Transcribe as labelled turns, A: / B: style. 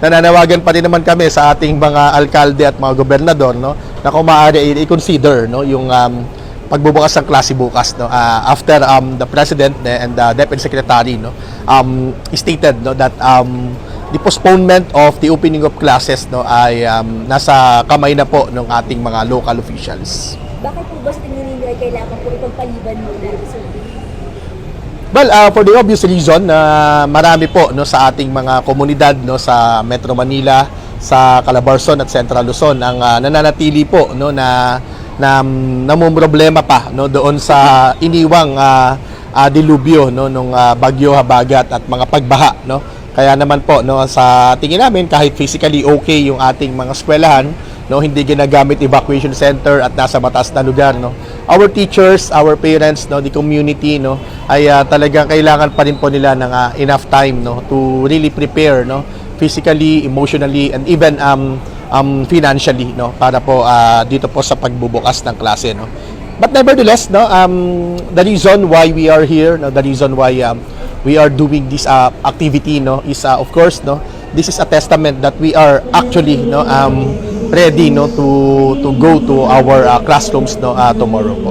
A: nananawagan pa rin naman kami sa ating mga alkalde at mga gobernador no? Na kung maaari i-consider no? Yung um, pagbubukas ng klase bukas no? Ah, after um, the president eh, and the deputy secretary no? Um, stated no? That um, the postponement of the opening of classes no? Ay um, nasa kamay na po ng ating mga local officials.
B: Bakit po ba sa tingin ninyo ay kailangan po ipagpaliban muna?
A: Well, uh, for the obvious reason na marami po no sa ating mga komunidad no sa Metro Manila, sa Calabarzon at Central Luzon ang uh, nananatili po no na na namumroblema pa no doon sa iniwang uh, uh, dilubyo no nung uh, bagyo habagat at mga pagbaha no. Kaya naman po no sa tingin namin kahit physically okay yung ating mga eskwelahan no hindi ginagamit evacuation center at nasa mataas na lugar no our teachers our parents no the community no ay ah, talagang kailangan pa rin po nila ng ah, enough time no to really prepare no physically emotionally and even um um financially no para po ah, dito po sa pagbubukas ng klase no. But nevertheless no um the reason why we are here no the reason why um, we are doing this uh, activity no is uh, of course no this is a testament that we are actually no um ready no to to go to our uh, classrooms no uh, tomorrow po.